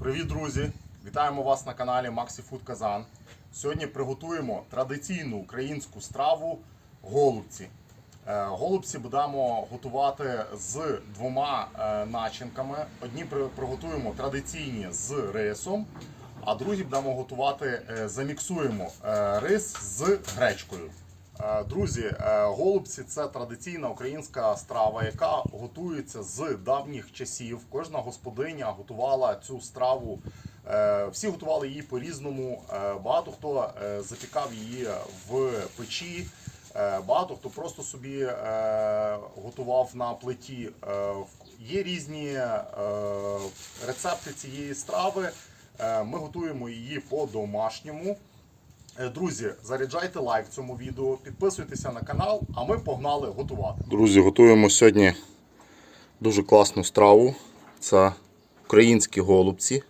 Привіт, друзі! Вітаємо вас на каналі Maxi Food Казан. Сьогодні приготуємо традиційну українську страву голубці. Е, Голубці будемо готувати з двома е, начинками. Одні приготуємо традиційні з рисом, а другі будемо готувати, е, заміксуємо рис з гречкою. Е, Друзі, е, голубці це традиційна українська страва, яка готується з давніх часів. Кожна господиня готувала цю страву. е, Всі готували її по-різному. Багато хто запікав її в печі, багато хто просто собі готував на плиті. Є різні рецепти цієї страви. Ми готуємо її по-домашньому. Е, Друзі, заряджайте лайк цьому відео, підписуйтеся на канал, а ми погнали готувати. Друзі, готуємо сьогодні дуже класну страву. Це українські голубці.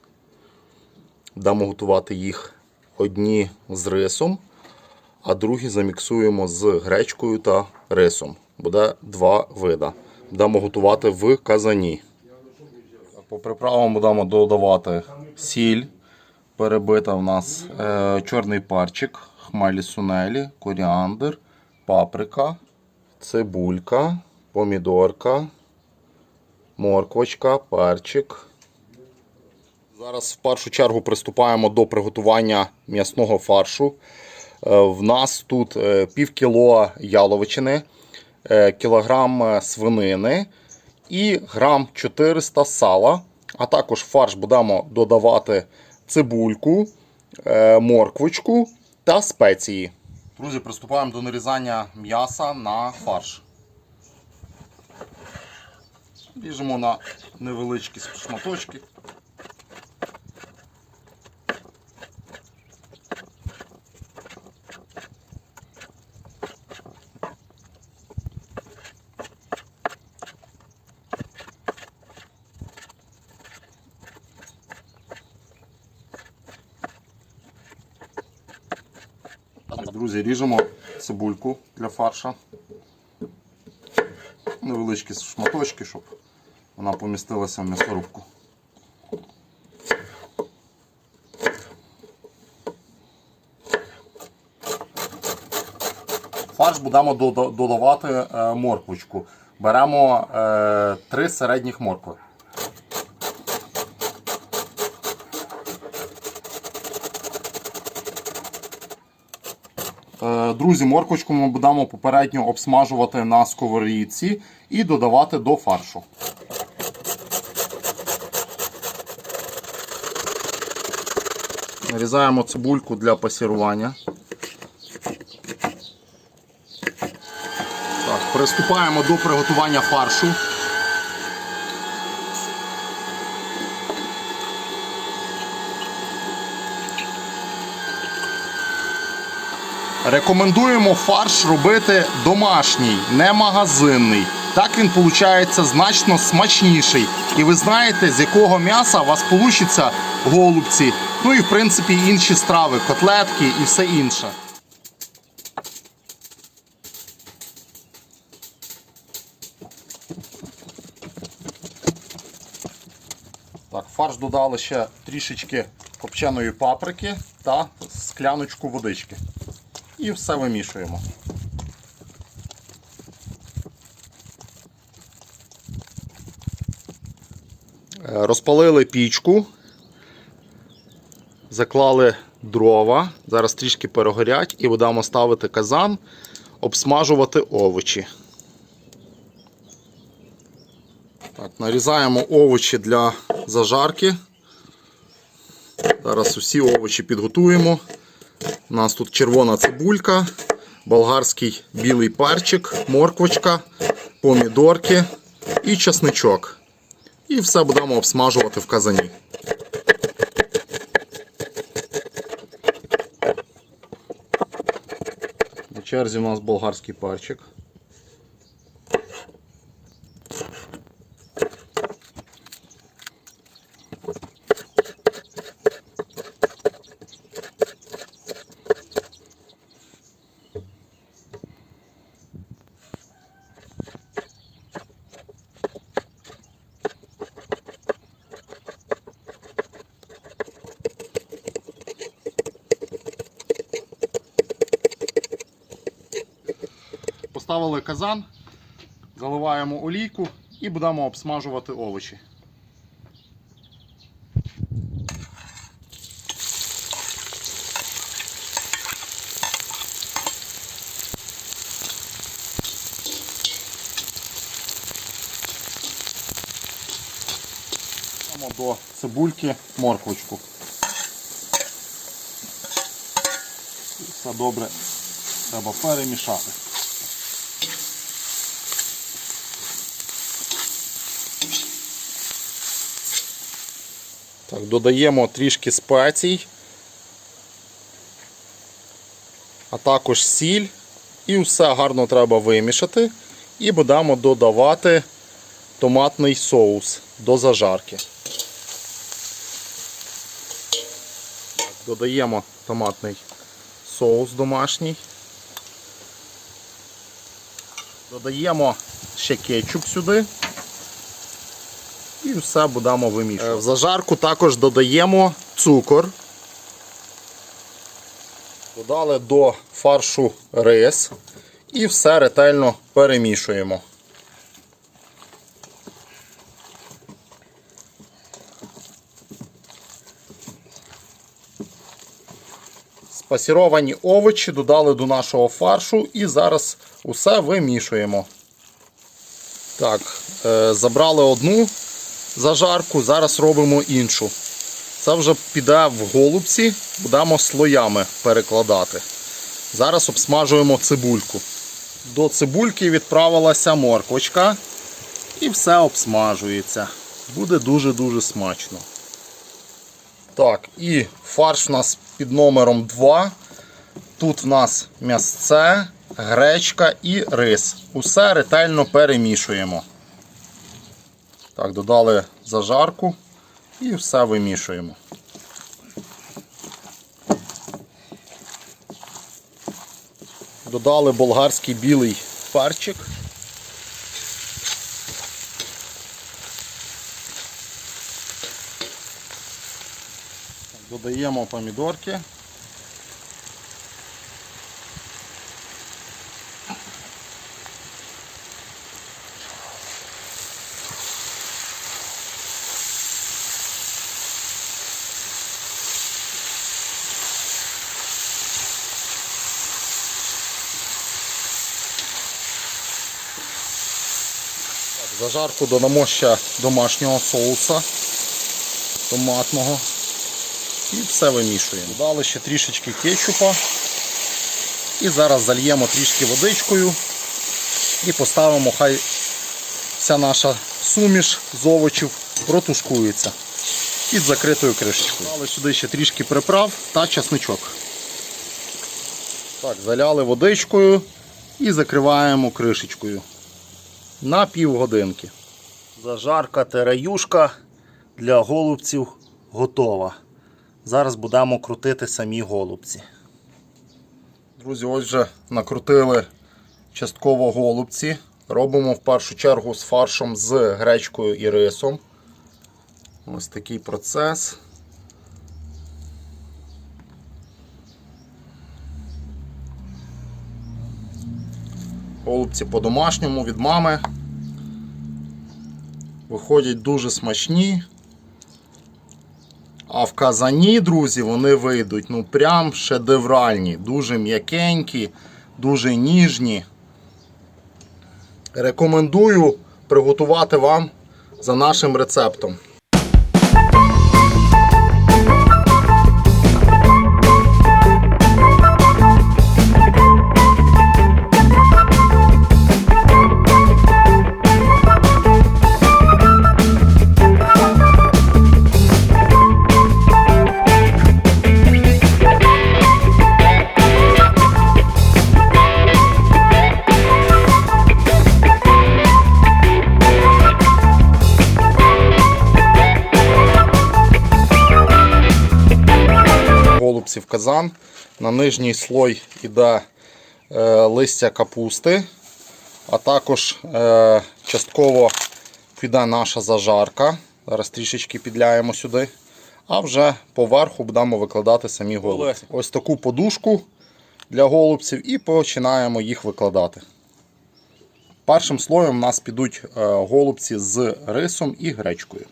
Будемо готувати їх одні з рисом, а другі заміксуємо з гречкою та рисом. Буде два вида. Будемо готувати в казані. По приправам будемо додавати сіль. Перебита в нас е, чорний парчик, хмелі сунелі, коріандр, паприка, цибулька, помідорка, морквочка, перчик. Зараз в першу чергу приступаємо до приготування м'ясного фаршу. Е, В нас тут е, пів кіло яловичини, е, кілограм свинини і грам 400 сала. А також фарш будемо додавати цибульку, е, морквочку та спеції. Друзі, приступаємо до нарізання м'яса на фарш. Ріжемо на невеличкі шматочки. Друзі, ріжемо цибульку для фарша. Невеличкі шматочки, щоб вона помістилася в м'ясорубку. Фарш будемо додавати е, морквочку. Беремо е, три середніх моркви. Друзі, морквочку ми будемо попередньо обсмажувати на сковорідці і додавати до фаршу. Нарізаємо цибульку для пасірування. Так, приступаємо до приготування фаршу. Рекомендуємо фарш робити домашній, не магазинний. Так він виходить значно смачніший. І ви знаєте, з якого м'яса у вас вийде голубці, ну і в принципі інші страви, котлетки і все інше. Так, фарш додали ще трішечки копченої паприки та скляночку водички. І все вимішуємо. Е, Розпалили пічку, заклали дрова, зараз трішки перегорять і будемо ставити казан, обсмажувати овочі. Так, нарізаємо овочі для зажарки. Зараз усі овочі підготуємо. У нас тут червона цибулька, болгарський білий перчик, морквочка, помідорки і чесничок. І все будемо обсмажувати в казані. На черзі у нас болгарський перчик. Поставили казан, заливаємо олійку і будемо обсмажувати овочі. До цибульки морквочку. Все добре треба перемішати. Так, додаємо трішки спецій, а також сіль. І все гарно треба вимішати. І будемо додавати томатний соус до зажарки. Додаємо томатний соус домашній. Додаємо ще кетчуп сюди. І все будемо вимішувати. В зажарку також додаємо цукор. Додали до фаршу рис і все ретельно перемішуємо. Спасіровані овочі додали до нашого фаршу і зараз усе вимішуємо. Так, е, забрали одну зажарку, зараз робимо іншу. Це вже піде в голубці, будемо слоями перекладати. Зараз обсмажуємо цибульку. До цибульки відправилася морквочка і все обсмажується. Буде дуже-дуже смачно. Так, і фарш у нас під номером 2. Тут в нас м'ясце, гречка і рис. Усе ретельно перемішуємо. Так, додали зажарку і все вимішуємо. Додали болгарський білий перчик. Додаємо помідорки. В Зажарку додамо ще домашнього соуса томатного. І все вимішуємо. Дали ще трішечки кетчупа. І зараз зальємо трішки водичкою і поставимо, хай вся наша суміш з овочів протушкується під закритою кришечкою. Дали сюди ще трішки приправ та часничок. Так, заляли водичкою і закриваємо кришечкою на півгодинки. Зажарка тераюшка для голубців готова. Зараз будемо крутити самі голубці. Друзі, ось вже накрутили частково голубці. Робимо в першу чергу з фаршем з гречкою і рисом. Ось такий процес. Голубці по-домашньому від мами. Виходять дуже смачні. А в казані, друзі, вони вийдуть ну прям шедевральні, дуже м'якенькі, дуже ніжні. Рекомендую приготувати вам за нашим рецептом. Голубців казан. На нижній слой йде е, листя капусти, а також е, частково піде наша зажарка. Зараз трішечки підляємо сюди. А вже поверху будемо викладати самі голубці. Ось таку подушку для голубців і починаємо їх викладати. Першим слоєм у нас підуть е, голубці з рисом і гречкою.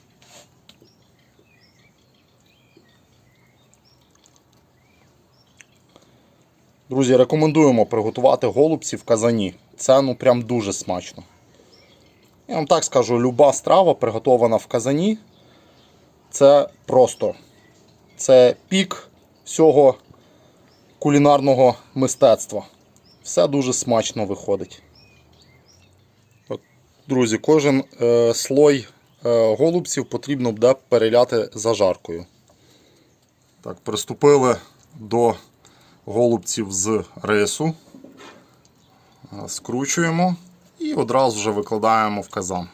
Друзі, рекомендуємо приготувати голубці в казані. Це ну прям дуже смачно. Я вам так скажу, люба страва приготована в казані. Це просто це пік всього кулінарного мистецтва. Все дуже смачно виходить. От, Друзі, кожен е, слой е, голубців потрібно буде переляти зажаркою. Так, приступили до голубців з рису. Е, Скручуємо і одразу вже викладаємо в казан.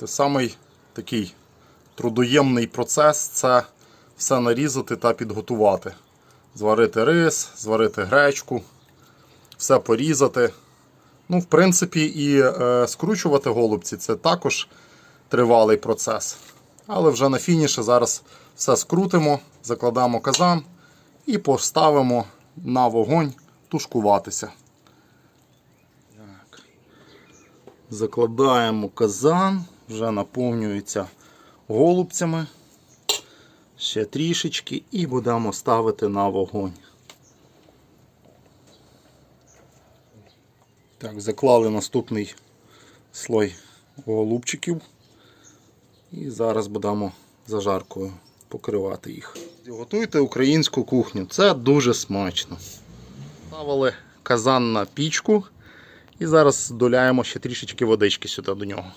Це самий такий трудоємний процес це все нарізати та підготувати. Зварити рис, зварити гречку, все порізати. Ну, в принципі, і е, скручувати голубці це також тривалий процес. Але вже на фініші зараз все скрутимо, закладаємо казан і поставимо на вогонь тушкуватися. Так. Закладаємо казан, вже наповнюється голубцями. Ще трішечки і будемо ставити на вогонь. Так, заклали наступний слой голубчиків. І зараз будемо зажаркою покривати їх. Готуйте українську кухню, це дуже смачно. Ставили казан на пічку і зараз доляємо ще трішечки водички сюди до нього.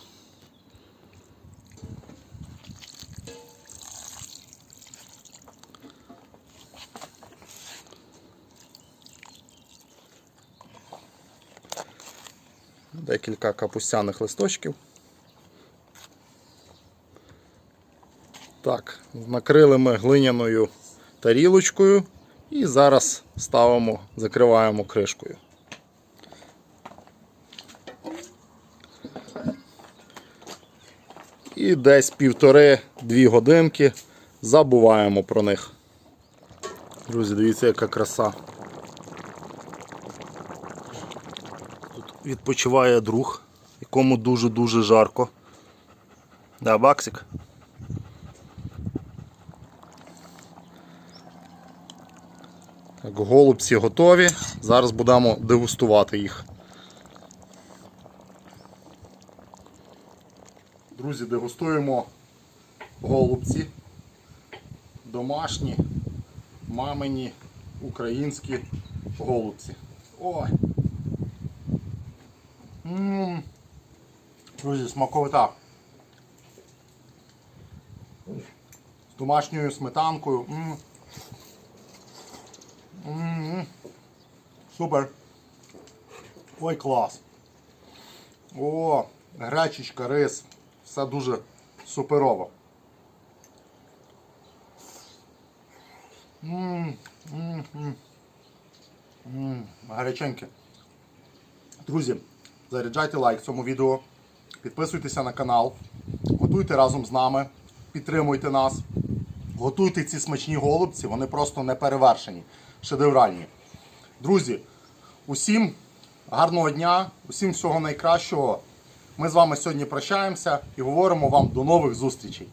Декілька капустяних листочків. Так, накрили ми глиняною тарілочкою і зараз ставимо, закриваємо кришкою. І десь півтори-дві годинки забуваємо про них. Друзі, дивіться, яка краса. Тут відпочиває друг, якому дуже-дуже жарко. Да, Баксик? Так, голубці готові. Зараз будемо дегустувати їх. Друзі, дегустуємо голубці. Домашні, мамині, українські голубці. Ой! М. Друзі, смаковита. З домашньою сметанкою. М. Супер. Ой, клас. О, гречечка, рис. Все дуже суперово. М, м, м. М, Гаряченьке. Друзі, заряджайте лайк цьому відео, підписуйтеся на канал, готуйте разом з нами, підтримуйте нас, готуйте ці смачні голубці, вони просто не перевершені, шедевральні. Друзі, усім гарного дня, усім всього найкращого. Ми з вами сьогодні прощаємося і говоримо вам до нових зустрічей.